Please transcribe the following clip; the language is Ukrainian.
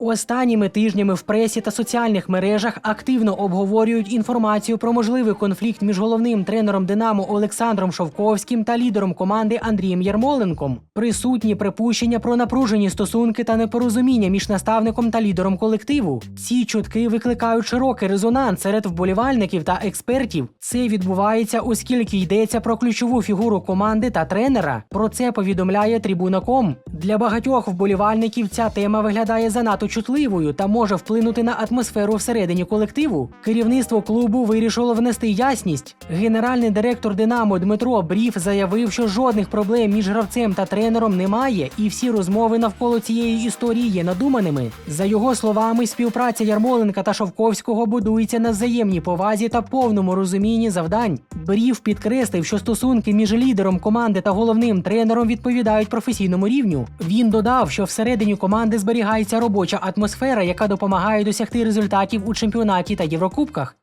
Останніми тижнями в пресі та соціальних мережах активно обговорюють інформацію про можливий конфлікт між головним тренером Динамо Олександром Шовковським та лідером команди Андрієм Ярмоленком. Присутні припущення про напружені стосунки та непорозуміння між наставником та лідером колективу. Ці чутки викликають широкий резонанс серед вболівальників та експертів. Це відбувається, оскільки йдеться про ключову фігуру команди та тренера. Про це повідомляє Трибуна.ком. Для багатьох вболівальників ця тема виглядає занадто чутливою та може вплинути на атмосферу всередині колективу. Керівництво клубу вирішило внести ясність. Генеральний директор Динамо Дмитро Бріф заявив, що жодних проблем між гравцем та тренером немає, і всі розмови навколо цієї історії є надуманими. За його словами, співпраця Ярмоленка та Шовковського будується на взаємній повазі та повному розумінні завдань. Бріф підкреслив, що стосунки між лідером команди та головним тренером відповідають професійному рівню. Він додав, що всередині команди зберігається робоча атмосфера, яка допомагає досягти результатів у чемпіонаті та Єврокубках.